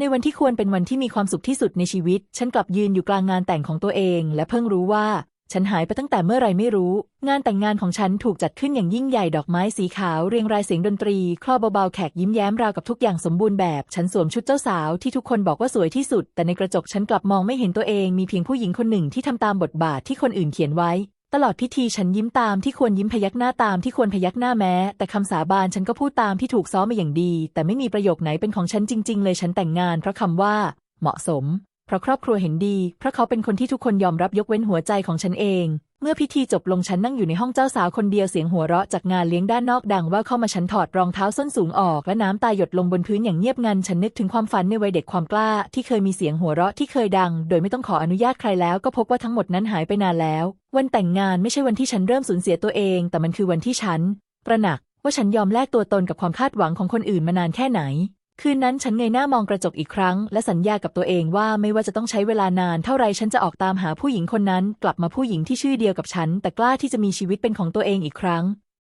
ในวันที่ควรเป็นวันที่มีความสุขที่สุดในชีวิต ฉันกลับยืนอยู่กลางงานแต่งของตัวเอง และเพิ่งรู้ว่า ฉันหายไปตั้งแต่เมื่อไรไม่รู้ งานแต่งงานของฉันถูกจัดขึ้นอย่างยิ่งใหญ่ดอกไม้สีขาวเรียงรายเสียงดนตรี คลอเบาๆแขกยิ้มแย้มราวกับทุกอย่างสมบูรณ์แบบ ฉันสวมชุดเจ้าสาวที่ทุกคนบอกว่าสวยที่สุด แต่ในกระจกฉันกลับมองไม่เห็นตัวเองมีเพียงผู้หญิงคนหนึ่งที่ทำตามบทบาทที่คนอื่นเขียนไว้ ตลอดพิธีฉันยิ้มตามที่ควรยิ้มพยักหน้าตามที่ควรพยักหน้าแม้ แต่คำสาบานฉันก็พูดตามที่ถูกซ้อมมาอย่างดี แต่ไม่มีประโยคไหนเป็นของฉันจริง ๆ เลยฉันแต่งงาน เพราะคำว่า เหมาะสม เพราะครอบครัวเห็นดี เพราะเขาเป็นคนที่ทุกคนยอมรับยกเว้นหัวใจของฉันเอง เมื่อพิธีจบลงฉันนั่งอยู่ในห้องเจ้าสาวคนเดียวเสียงหัวเราะจากงานเลี้ยงด้านนอกดังว่าเข้ามาฉันถอดรองเท้าส้นสูงออก และน้ำตาหยดลงบนพื้นอย่างเงียบงันฉันนึกถึงความฝันในวัยเด็กความกล้า ที่เคยมีเสียงหัวเราะที่เคยดัง โดยไม่ต้องขออนุญาตใครแล้ว ก็พบว่าทั้งหมดนั้นหายไปนานแล้ว วันแต่งงานไม่ใช่วันที่ฉันเริ่มสูญเสียตัวเอง แต่มันคือวันที่ฉันตระหนักว่าฉันยอมแลกตัวตนกับความคาดหวังของคนอื่นมานานแค่ไหน คืนนั้นฉันเงยหน้ามองกระจกอีกครั้ง และสัญญากับตัวเองว่าไม่ว่าจะต้องใช้เวลานานเท่าไรฉันจะออกตามหาผู้หญิงคนนั้น กลับมาผู้หญิงที่ชื่อเดียวกับฉัน แต่กล้าที่จะมีชีวิตเป็นของตัวเองอีกครั้ง